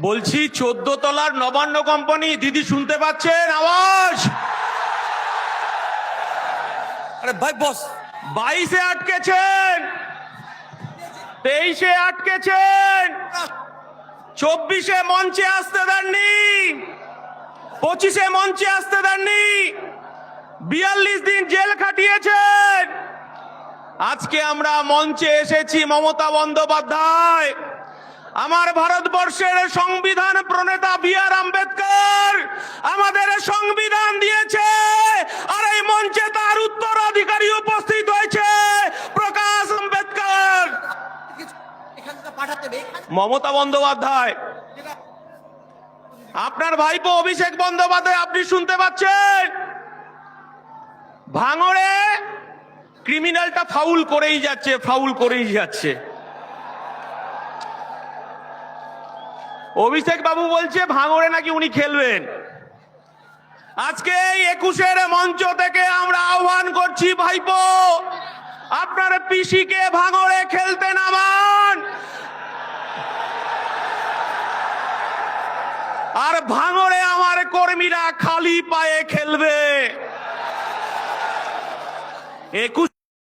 বলছি চোদ্দ তলার নবান্ন কোম্পানি, দিদি শুনতে পাচ্ছেন? আওয়াজ! আরে ভাই, বস। বাইশে আটকেছেন। তেইশে আটকেছেন। চব্বিশে মঞ্চে আসতে দেননি। পঁচিশে মঞ্চে আসতে দেননি। বিয়াল্লিশ দিন জেল খাটিয়েছেন। আজকে আমরা মঞ্চে এসেছি মমতা বন্দ্যোপাধ্যায়। আমার ভারতবর্ষের সংবিধান প্রণেতা বি আর আম্বেদকর আমাদের সংবিধান দিয়েছে আর এই মঞ্চে তার উত্তরাধিকারী উপস্থিত হয়েছে প্রকাশ আম্বেদকর। মমতা বন্দ্যোপাধ্যায়, আপনার ভাইপো অভিষেক বন্দ্যোপাধ্যায়, আপনি শুনতে পাচ্ছেন? ভাঙড়ে ক্রিমিনালটা ফাউল করেই যাচ্ছে ফাউল করেই যাচ্ছে। অভিষেক বাবু বলছে, ভাঙড়ে নাকি উনি খেলবেন। আজকে একুশের মঞ্চ থেকে আমরা আহ্বান করছি, ভাইপো, আপনার পিসিকে ভাঙড়ে খেলতে নামান। আর ভাঙড়ে আমার কর্মীরা খালি পায়ে খেলবে। একুশ